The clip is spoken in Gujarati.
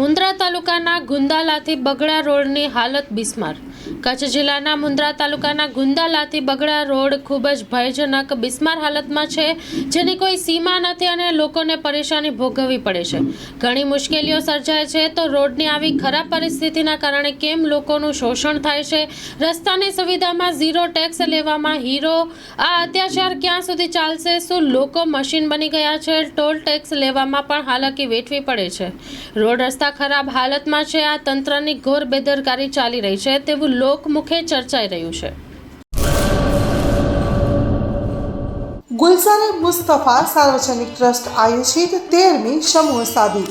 મુન્દ્રા તાલુકાના ગુંદાલાથી બગડા રોડની હાલત બિસ્માર. કચ્છ જિલ્લાના મુન્દ્રા તાલુકાના ગુંદાલાથી બગડા રોડ ખૂબ જ ભયજનક બિસ્માર હાલતમાં છે, જેની કોઈ સીમા નથી અને લોકોને પરેશાની ભોગવવી પડે છે. ઘણી મુશ્કેલીઓ સર્જાય છે તો રોડની આવી ખરાબ પરિસ્થિતિના કારણે કેમ લોકોનું શોષણ થાય છે? રસ્તાની સુવિધામાં ઝીરો ટેક્સ લેવામાં હીરો. આ અત્યાચાર ક્યાં સુધી ચાલશે? શું લોકો મશીન બની ગયા છે? ટોલ ટેક્સ લેવામાં પણ હાલાકી વેઠવી પડે છે. રોડ રસ્તા ખરાબ હાલતમાં છે. આ તંત્રની ઘોર બેદરકારી ચાલી રહી છે તેવું લોકમુખે ચર્ચાઈ રહ્યું છે. ગુલસારે મુસ્તફા સાર્વજનિક ટ્રસ્ટ આયોજિત તેરમી સમૂહ સાદી.